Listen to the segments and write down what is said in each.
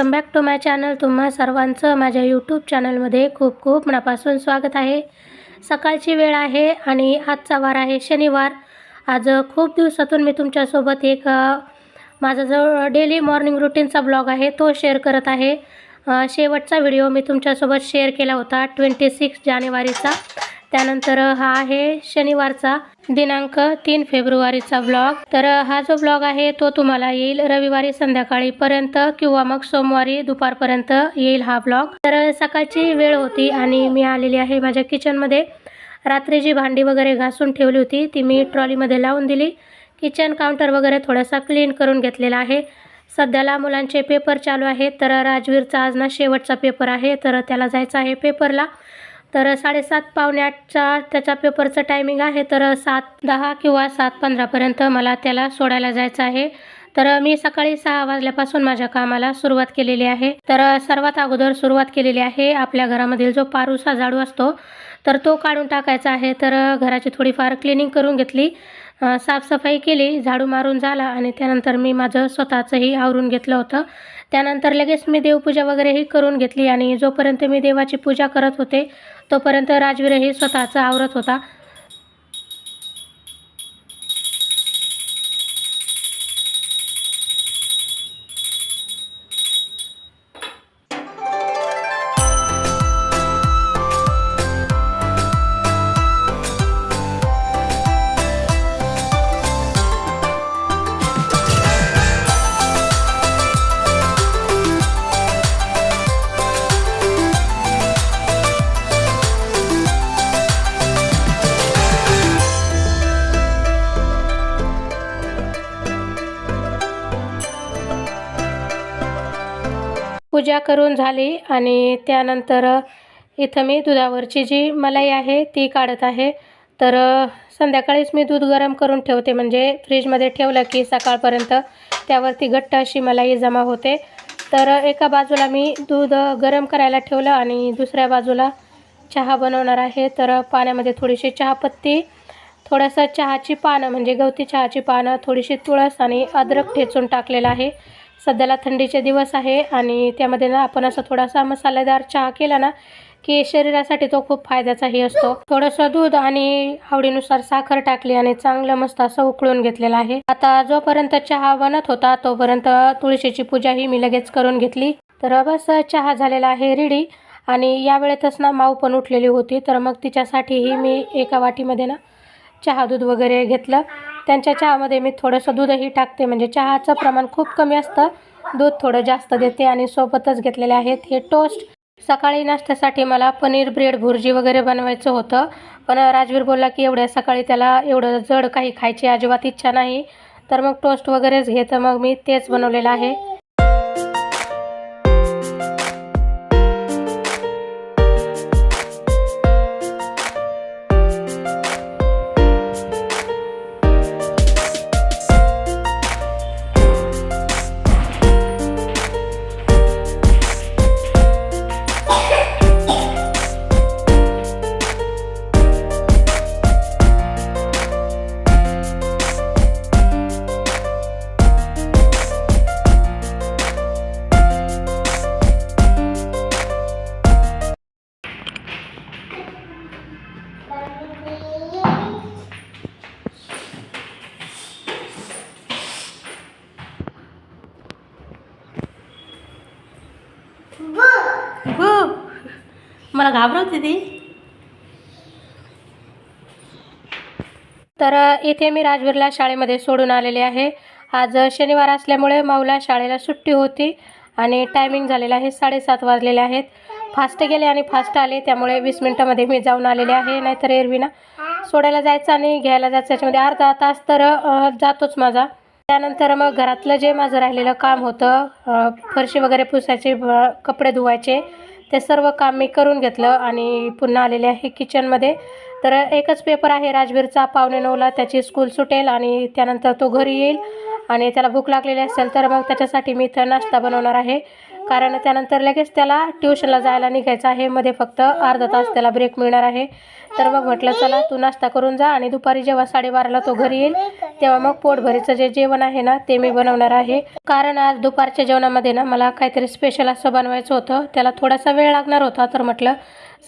Welcome back to my channel. तुम्हा सर्वांचं माझ्या यूट्यूब चॅनलमध्ये खूप खूप मनापासून स्वागत आहे. सकाळची वेळ आहे आणि आजचा वार आहे शनिवार. आज खूप दिवसातून मी तुमच्यासोबत एक माझा जो डेली मॉर्निंग रुटीनचा ब्लॉग आहे तो शेअर करत आहे. शेवटचा व्हिडिओ मी तुमच्यासोबत शेअर केला होता ट्वेंटी सिक्स जानेवारीचा. त्यानंतर हा आहे शनिवारचा दिनांक तीन फेब्रुवारीचा ब्लॉग. तर हा जो ब्लॉग आहे तो तुम्हाला येईल रविवारी संध्याकाळीपर्यंत किंवा मग सोमवारी दुपारपर्यंत येईल हा ब्लॉग. तर सकाळची वेळ होती आणि मी आलेली आहे माझ्या किचनमध्ये. रात्री जी भांडी वगैरे घासून ठेवली होती ती मी ट्रॉलीमध्ये लावून दिली. किचन काउंटर वगैरे थोडासा क्लीन करून घेतलेला आहे. सध्याला मुलांचे पेपर चालू आहेत. तर राजवीरचा आज ना शेवटचा पेपर आहे. तर त्याला जायचं आहे पेपरला. तर साडेसात पावणे आठचा त्याचा पेपरचं टायमिंग आहे. तर सात दहा किंवा सात पंधरापर्यंत मला त्याला सोडायला जायचं आहे. तर मी सकाळी सहा वाजल्यापासून माझ्या कामाला सुरुवात केलेली आहे. तर सर्वात अगोदर सुरुवात केलेली आहे आपल्या घरामधील जो पारूसा झाडू असतो तर तो काढून टाकायचा आहे. तर घराची थोडीफार क्लिनिंग करून घेतली साफसफाई केली झाडू मारून झाला आणि त्यानंतर मी माझं स्वतःचंही आवरून घेतलं होतं. त्यानंतर लगेच मी देवपूजा वगैरेही करून घेतली आणि जोपर्यंत मी देवाची पूजा करत होते तोपर्यंत राजवीरही स्वतःचं आवरत होता. पूजा करून झाली आणि त्यानंतर इथं मी दुधावरची जी मलाई आहे ती काढत आहे. तर संध्याकाळीच मी दूध गरम करून ठेवते. म्हणजे फ्रीजमध्ये ठेवलं की सकाळपर्यंत त्यावरती घट्ट अशी मलाई जमा होते. तर एका बाजूला मी दूध गरम करायला ठेवलं आणि दुसऱ्या बाजूला चहा बनवणार आहे. तर पाण्यामध्ये थोडीशी चहापत्ती थोडंसं चहाची पानं म्हणजे गवती चहाची पानं थोडीशी तुळस आणि अद्रक ठेचून टाकलेलं आहे. सध्याला थंडीचे दिवस आहे आणि त्यामध्ये ना आपण असा थोडासा मसालेदार चहा केला ना की शरीरासाठी तो खूप फायद्याचाही असतो. थोडंसं दूध आणि आवडीनुसार साखर टाकली आणि चांगलं मस्त असं उकळून घेतलेलं आहे. आता जोपर्यंत चहा बनत होता तोपर्यंत तुळशीची पूजा ही मी लगेच करून घेतली. तर बस चहा झालेला आहे रेडी आणि या वेळेतच ना माऊ पण उठलेली होती. तर मग तिच्यासाठीही मी एका वाटीमध्ये ना चहा दूध वगैरे घेतलं. त्यांच्या चहामध्ये मी थोडंसं दूधही टाकते. म्हणजे चहाचं प्रमाण खूप कमी असतं. दूध थोडं जास्त देते आणि सोबतच घेतलेले आहेत हे टोस्ट. सकाळी नाश्त्यासाठी मला पनीर ब्रेड भुर्जी वगैरे बनवायचं होतं. पण राजवीर बोलला की एवढ्या सकाळी त्याला एवढं जड काही खायची अजिबात इच्छा नाही. तर मग टोस्ट वगैरेच घे तर मग मी तेच बनवलेलं आहे. हो मला घाबरवते ती. तर इथे मी राजवीरला शाळेमध्ये सोडून आलेले आहे. आज शनिवार असल्यामुळे माऊला शाळेला सुट्टी होती आणि टायमिंग झालेला आहे साडेसात वाजलेले आहेत. फास्ट गेले आणि फास्ट आले त्यामुळे वीस मिनटामध्ये मी जाऊन आलेले आहे नाहीतर एरवी ना सोडायला जायचं आणि घ्यायला जायचं याच्यामध्ये अर्धा तास तर जातोच माझा. त्यानंतर मग घरातलं जे माझं राहिलेलं काम होतं फरशी वगैरे पुसायचे कपडे धुवायचे ते सर्व काम मी करून घेतलं आणि पुन्हा आलेले आहे किचनमध्ये तर एकच पेपर आहे राजवीरचा पावणे नऊला. त्याची स्कूल सुटेल आणि त्यानंतर तो घरी येईल आणि त्याला भूक लागलेली असेल तर मग त्याच्यासाठी मी इथं नाश्ता बनवणार आहे. कारण त्यानंतर लगेच त्याला ट्युशनला जायला निघायचं आहे. मध्ये फक्त अर्धा तास त्याला ब्रेक मिळणार आहे. तर मग म्हटलं चला तू नाश्ता करून जा आणि दुपारी जेव्हा साडेबाराला तो घरी येईल तेव्हा मग पोटभरीचं जे जेवण आहे ना ते मी बनवणार आहे. कारण आज दुपारच्या जेवणामध्ये ना मला काहीतरी स्पेशल असं बनवायचं होतं. त्याला थोडासा वेळ लागणार होता. तर म्हटलं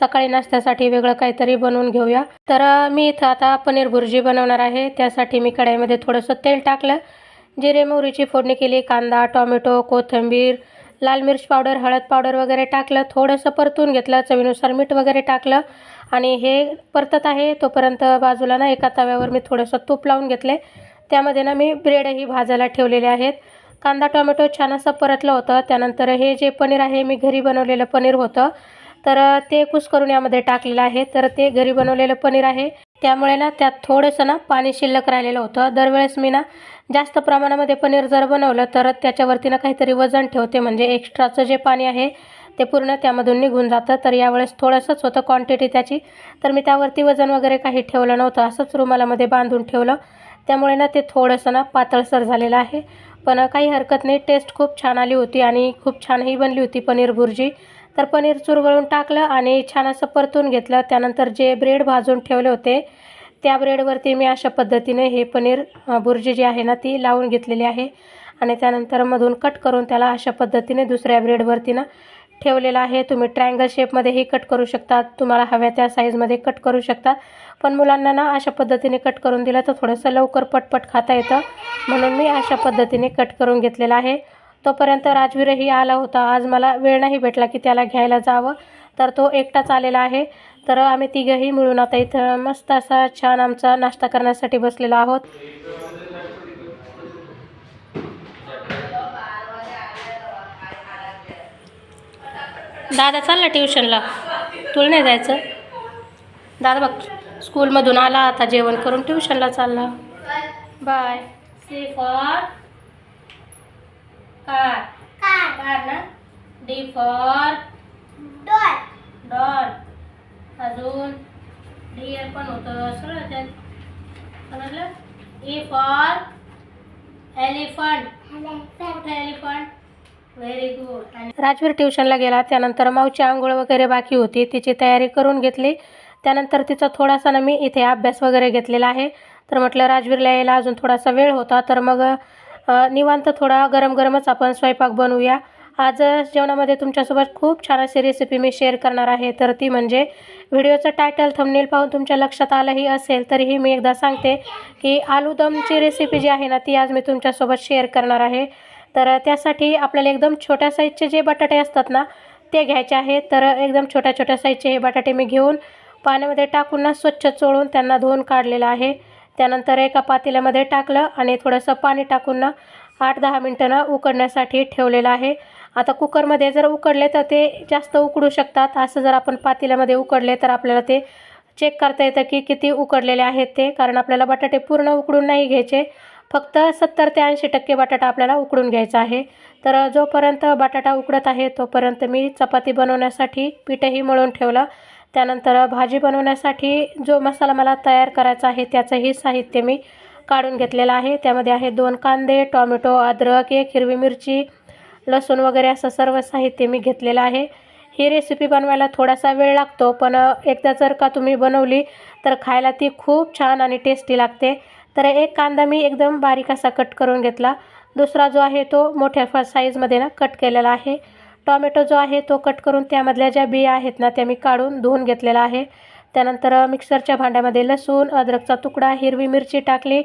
सकाळी नाश्त्यासाठी वेगळं काहीतरी बनवून घेऊया. तर मी इथं आता पनीर भुर्जी बनवणार आहे. त्यासाठी मी कढाईमध्ये थोडंसं तेल टाकलं. जिरे मोहरीची फोडणी केली कांदा टोमॅटो कोथिंबीर लाल मिर्च पावडर हळद पावडर वगैरे टाकलं थोडंसं परतून घेतलं चवीनुसार मीठ वगैरे टाकलं. आणि हे परतत आहे तोपर्यंत बाजूला ना एका तव्यावर मी थोडंसं तूप लावून घेतले. त्यामध्ये ना मी ब्रेडही भाजायला ठेवलेले आहेत. कांदा टोमॅटो छान असं परतलं होतं. त्यानंतर हे जे पनीर आहे मी घरी बनवलेलं पनीर होतं. तर ते कुस्करून यामध्ये टाकलेलं आहे. तर ते घरी बनवलेलं पनीर आहे. त्यामुळे ना त्यात थोडंसं ना पाणी शिल्लक राहिलेलं होतं. दरवेळेस मी ना जास्त प्रमाणामध्ये पनीर जर बनवलं तर त्याच्यावरती ना काहीतरी वजन ठेवते म्हणजे एक्स्ट्राचं जे पाणी आहे ते पूर्ण त्यामधून निघून जातं. तर यावेळेस थोडंसंच होतं क्वांटिटी त्याची. तर मी त्यावरती वजन वगैरे काही ठेवलं नव्हतं असंच रुमालामध्ये बांधून ठेवलं. त्यामुळे ना ते थोडंसं ना पातळसर झालेलं आहे. पण काही हरकत नाही टेस्ट खूप छान आली होती आणि खूप छानही बनली होती पनीर भुर्जी. तर पनीर चुरगळून टाकलं आणि छान असं परतून घेतलं. त्यानंतर जे ब्रेड भाजून ठेवले होते त्या ब्रेडवरती मी अशा पद्धतीने हे पनीर भुर्जी जी आहे ना ती लावून घेतलेली आहे. आणि त्यानंतर मधून कट करून त्याला अशा पद्धतीने दुसऱ्या ब्रेडवरती ना ठेवलेलं आहे. तुम्ही ट्रायंगल शेपमध्येही कट करू शकता. तुम्हाला हव्या त्या साईजमध्ये कट करू शकता. पण मुलांना ना अशा पद्धतीने कट करून दिलं तर थोडंसं लवकर पटपट खाता येतं. म्हणून मी अशा पद्धतीने कट करून घेतलेलं आहे. तोपर्यंत राजवीरही आला होता. आज मला वेळ नाही भेटला की त्याला घ्यायला जावं. तर तो एकटाच आलेला आहे. तर आम्ही तिघंही मिळून आता इथं मस्त असा छान आमचा नाश्ता करण्यासाठी बसलेलो आहोत. दादा चालला ट्युशनला. तुला नाही जायचं? दादा बघ स्कूलमधून आला आता जेवण करून ट्युशनला चालला bye. C for car car ना? डी फॉर डॉल अजून डिअर पण होतं. सगळं त्यात. समजलं? ई फॉर एलिफंट कुठे एलिफंट व्हेरी गुड आणि राजवीर ट्युशनला गेला. त्यानंतर माऊची आंघोळ वगैरे बाकी होती. तिची तयारी करून घेतली. त्यानंतर तिचा थोडासा ना मी इथे अभ्यास वगैरे घेतलेला आहे. तर म्हटलं राजवीरला यायला अजून थोडासा वेळ होता. तर मग निवांत थोडा गरम गरमच आपण स्वयंपाक बनवूया. आज जेवणामध्ये तुमच्यासोबत खूप छान अशी रेसिपी मी शेअर करणार आहे. तर ती म्हणजे व्हिडिओचं टायटल थंबनेल पाहून तुमच्या लक्षात आलंही असेल तरीही मी एकदा सांगते की आलू दमची रेसिपी जी आहे ना ती आज मी तुमच्यासोबत शेअर करणार आहे. तर त्यासाठी आपल्याला एकदम छोट्या साईजचे जे बटाटे असतात ना ते घ्यायचे आहेत. तर एकदम छोट्या छोट्या साईजचे हे बटाटे मी घेऊन पाण्यामध्ये टाकून ना स्वच्छ चोळून त्यांना धुवून काढलेलं आहे. त्यानंतर एका पातेल्यामध्ये टाकलं आणि थोडंसं पाणी टाकून ना आठ दहा मिनटं ना उकडण्यासाठी ठेवलेलं आहे. आता कुकरमध्ये जर उकडले तर ते जास्त उकडू शकतात. असं जर आपण पातेल्यामध्ये उकडले तर आपल्याला ते चेक करता येतं की किती उकडलेले आहेत ते. कारण आपल्याला बटाटे पूर्ण उकडून नाही घ्यायचे. फक्त सत्तर ते ऐंशी टक्के बटाटा आपल्याला उकडून घ्यायचा आहे. तर जोपर्यंत बटाटा उकडत आहे तोपर्यंत मी चपाती बनवण्यासाठी पीठही मळून ठेवलं. त्यानंतर भाजी बनवण्यासाठी जो मसाला मला तयार करायचा आहे त्याचंही साहित्य मी काढून घेतलेलं आहे. त्यामध्ये आहे दोन कांदे टॉमॅटो अद्रक एक हिरवी मिरची लसूण वगैरे असं सर्व साहित्य मी घेतलेलं आहे. ही रेसिपी बनवायला थोडासा वेळ लागतो पण एकदा जर का तुम्ही बनवली तर खायला ती खूप छान आणि टेस्टी लागते. तर एक कांदा मी एकदम बारीक असा कट करून घेतला. दुसरा जो आहे तो मोठ्या फ साईजमध्ये ना कट केलेला आहे. टॉमॅटो जो आहे तो कट करून त्यामधल्या ज्या बिया आहेत ना त्या मी काढून धुवून घेतलेला आहे. त्यानंतर मिक्सरच्या भांड्यामध्ये लसूण अद्रकचा तुकडा हिरवी मिरची टाकली.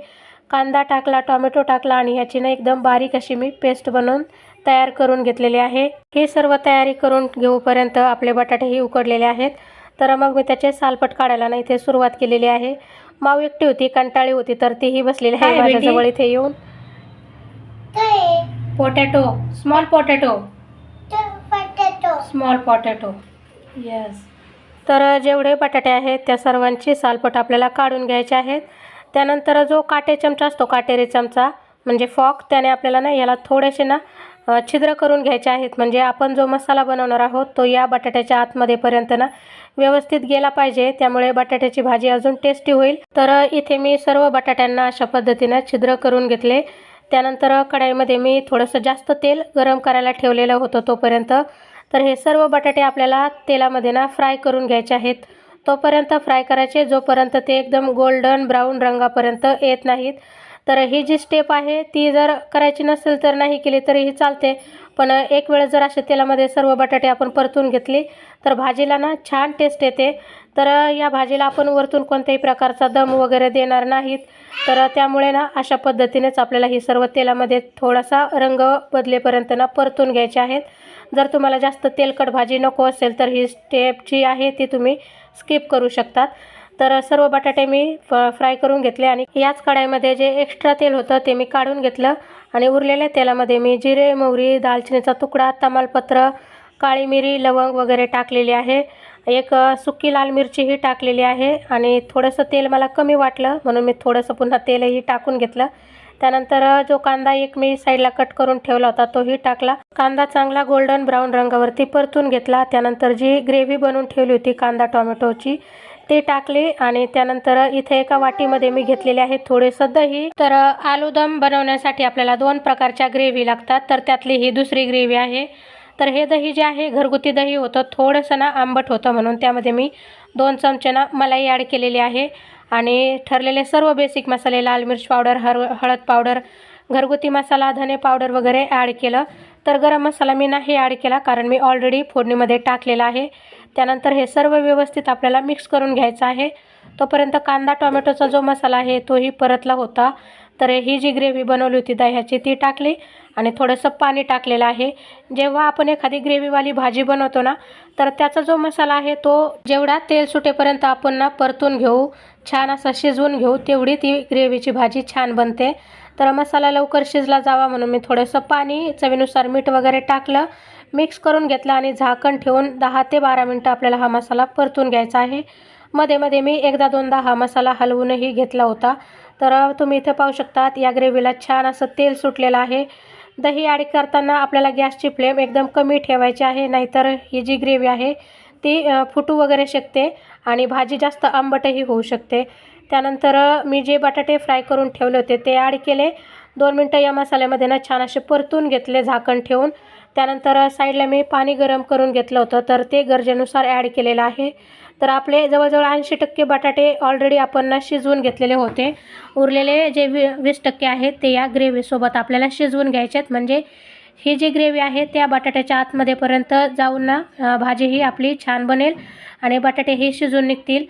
कांदा टाकला टॉमॅटो टाकला आणि ह्याची ना एकदम बारीक अशी मी पेस्ट बनवून तयार करून घेतलेली आहे. हे सर्व तयारी करून घेऊपर्यंत आपले बटाटेही उकडलेले आहेत. तर मग मी त्याचे सालपट काढायला ना इथे सुरुवात केलेली आहे. माऊ एकटी होती कंटाळी होती तर तीही बसलेली आहे माझ्याजवळ. इथे येऊन. Potato small potato small potato yes तर जेवढे बटाटे आहेत त्या सर्वांची सालपट आपल्याला काढून घ्यायचे आहेत. त्यानंतर जो काटे चमचा असतो काटेरी चमचा म्हणजे फॉक त्याने आपल्याला ना याला थोडेसे ना छिद्र करून घ्यायचे आहेत. म्हणजे आपण जो मसाला बनवणार आहोत तो या बटाट्याच्या आतमध्येपर्यंत ना व्यवस्थित गेला पाहिजे. त्यामुळे बटाट्याची भाजी अजून टेस्टी होईल. तर इथे मी सर्व बटाट्यांना अशा पद्धतीनं छिद्र करून घेतले. त्यानंतर कढाईमध्ये मी थोडंसं जास्त तेल गरम करायला ठेवलेलं होतं तोपर्यंत. तर हे सर्व बटाटे आपल्याला तेलामध्ये ना फ्राय करून घ्यायचे आहेत. तोपर्यंत फ्राय करायचे जोपर्यंत ते एकदम गोल्डन ब्राऊन रंगापर्यंत येत नाहीत. तर ही जी स्टेप आहे ती जर करायची नसेल तर नाही केली तरीही चालते. पण एक वेळ जर असे तेलामध्ये सर्व बटाटे आपण परतून घेतली तर भाजीला ना छान टेस्ट येते. तर या भाजीला आपण वरतून कोणत्याही प्रकारचा दम वगैरे देणार नाहीत. तर त्यामुळे ना अशा पद्धतीनेच आपल्याला ही सर्व तेलामध्ये थोडासा रंग बदलेपर्यंत ना परतून घ्यायचे आहेत. जर तुम्हाला जास्त तेलकट भाजी नको असेल तर ही स्टेप जी आहे ती तुम्ही स्किप करू शकतात. तर सर्व बटाटे मी फ फ्राय करून घेतले आणि याच कढाईमध्ये जे एक्स्ट्रा तेल होतं ते मी काढून घेतलं. आणि उरलेल्या तेलामध्ये मी जिरे मोहरी दालचिनीचा तुकडा तमालपत्र काळी मिरी लवंग वगैरे टाकलेली आहे. एक सुकी लाल मिरचीही टाकलेली आहे आणि थोडंसं तेल मला कमी वाटलं म्हणून मी थोडंसं पुन्हा तेलही टाकून घेतलं. त्यानंतर जो कांदा एक मी साईडला कट करून ठेवला होता तोही टाकला. कांदा चांगला गोल्डन ब्राऊन रंगावरती परतून घेतला. त्यानंतर जी ग्रेव्ही बनवून ठेवली होती कांदा टोमॅटोची ते टाकले आणि त्यानंतर इथे एका वाटीमध्ये मी घेतलेले आहे थोडेसं दही. तर आलूदम बनवण्यासाठी आपल्याला दोन प्रकारच्या ग्रेव्ही लागतात. तर त्यातली ही दुसरी ग्रेव्ही आहे. तर हे दही जे आहे घरगुती दही होतं थोडंसं ना आंबट होतं म्हणून त्यामध्ये मी दोन चमचे ना मलाई ॲड केलेली आहे. आणि ठरलेले सर्व बेसिक मसाले लाल मिर्च पावडर हर हळद पावडर घरगुती मसाला धने पावडर वगैरे ॲड केलं. तर गरम मसाला मी नाही ॲड केला कारण मी ऑलरेडी फोडणीमध्ये टाकलेला आहे. त्यानंतर हे सर्व व्यवस्थित आपल्याला मिक्स करून घ्यायचं आहे. तोपर्यंत कांदा टोमॅटोचा जो मसाला आहे तोही परतला होता. तर ही जी ग्रेव्ही बनवली होती दह्याची ती टाकली आणि थोडंसं पाणी टाकलेलं आहे. जेव्हा आपण एखादी ग्रेव्हीवाली भाजी बनवतो ना तर त्याचा जो मसाला आहे तो जेवढा तेल सुटेपर्यंत आपण ना परतून घेऊ छान असा शिजवून घेऊ तेवढी ती ग्रेव्हीची भाजी छान बनते. तर मसाला लवकर शिजला जावा म्हणून मी थोडंसं पाणी चवीनुसार मीठ वगैरे टाकलं. मिक्स करून घेतलं आणि झाकण ठेवून दहा ते बारा मिनटं आपल्याला हा मसाला परतून घ्यायचा आहे. मध्ये मध्ये मी एकदा दोनदा हा मसाला हलवूनही घेतला होता. तर तुम्ही इथे पाहू शकतात या ग्रेव्हीला छान असं तेल सुटलेलं आहे. दही ॲड करताना आपल्याला गॅसची फ्लेम एकदम कमी ठेवायची आहे नाहीतर ही जी ग्रेव्ही आहे ती फुटू वगैरे शकते आणि भाजी जास्त आंबटही होऊ शकते. त्यानंतर मी जे बटाटे फ्राय करून ठेवले होते ते ॲड केले. दोन मिनटं या मसाल्यामध्ये ना छान असे परतून घेतले झाकण ठेवून. त्यानंतर साईडला मी पाणी गरम करून घेतलं होतं तर ते गरजेनुसार ॲड केलेलं आहे. तर आपले जवळजवळ ऐंशी टक्के बटाटे ऑलरेडी आपण शिजवून घेतलेले होते. उरलेले जे वी वीस टक्के आहेत ते या ग्रेव्हीसोबत आपल्याला शिजवून घ्यायचे आहेत. म्हणजे ही जी ग्रेव्ही आहे त्या बटाट्याच्या आतमध्येपर्यंत जाऊन ना भाजी ही आपली छान बनेल आणि बटाटेही शिजून निघतील.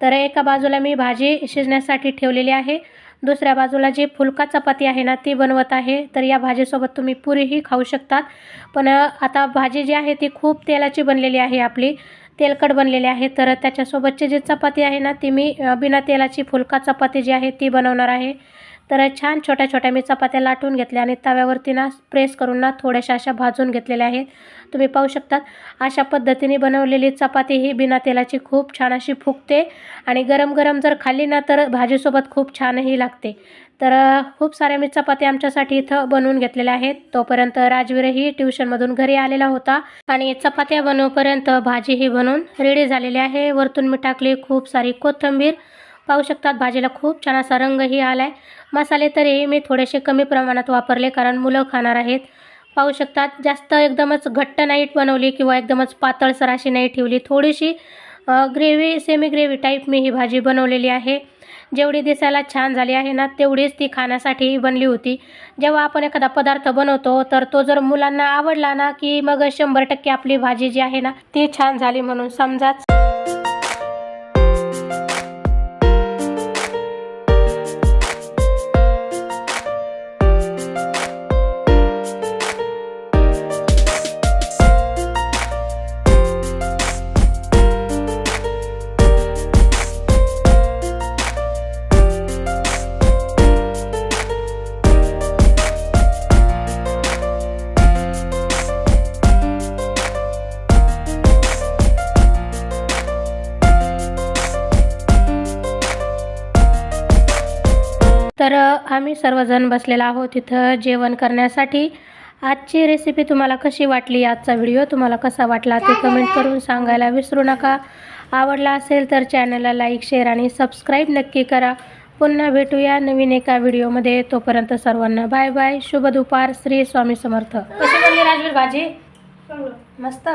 तर एका बाजूला मी भाजी शिजण्यासाठी ठेवलेली आहे. दुसऱ्या बाजूला जी फुलका चपाती आहे ना ती बनवत आहे. तर या भाजीसोबत तुम्ही पुरीही खाऊ शकतात. पण आता भाजी जी आहे ती खूप तेलाची बनलेली आहे आपली. तेलकट बनलेली आहे. तर त्याच्यासोबतची जी चपाती आहे ना ती मी बिना तेलाची फुलका चपाती जी आहे ती बनवणार आहे. तर छान छोट्या छोट्या मी चपात्या लाटून घेतल्या आणि तव्यावरती ना प्रेस करून ना थोड्याशा अशा भाजून घेतलेल्या आहेत. तुम्ही पाहू शकतात अशा पद्धतीने बनवलेली चपाती ही बिना तेलाची खूप छान अशी फुगते आणि गरम गरम जर खाल्ली ना तर भाजीसोबत खूप छानही लागते. तर खूप साऱ्या मी चपात्या आमच्यासाठी इथं बनवून घेतलेल्या आहेत. तोपर्यंत राजवीरही ट्युशनमधून घरी आलेला होता आणि चपात्या बनवपर्यंत भाजीही बनवून रेडी झालेली आहे. वरतून मी टाकली खूप सारी कोथिंबीर पाहू शकतात. भाजीला खूप छान असा रंगही आला आहे मसाले तरी मी थोडेसे कमी प्रमाणात वापरले कारण मुलं खाणार आहेत. पाहू शकतात. जास्त एकदमच घट्ट नाही बनवली किंवा एकदमच पातळसर अशी नाही ठेवली. थोडीशी ग्रेव्ही सेमी ग्रेव्ही टाईप मी ही भाजी बनवलेली आहे. जेवढी दिसायला छान झाली आहे ना तेवढीच ती खाण्यासाठी बनली होती. जेव्हा आपण एखादा पदार्थ बनवतो तर तो जर मुलांना आवडला ना की मग शंभर टक्के आपली भाजी जी आहे ना ती छान झाली म्हणून समजाच. आम्ही सर्वजण बसलेलो आहोत तिथं जेवण करण्यासाठी. आजची रेसिपी तुम्हाला कशी वाटली? आजचा व्हिडिओ तुम्हाला कसा वाटला? ते कमेंट करून सांगायला विसरू नका. आवडला असेल तर चॅनलला लाईक शेअर आणि सबस्क्राईब नक्की करा. पुन्हा भेटूया नवीन एका व्हिडिओमध्ये तोपर्यंत सर्वांना बाय बाय शुभ दुपार. श्री स्वामी समर्थ. कशी बनली राजवीर भाजी? मस्त.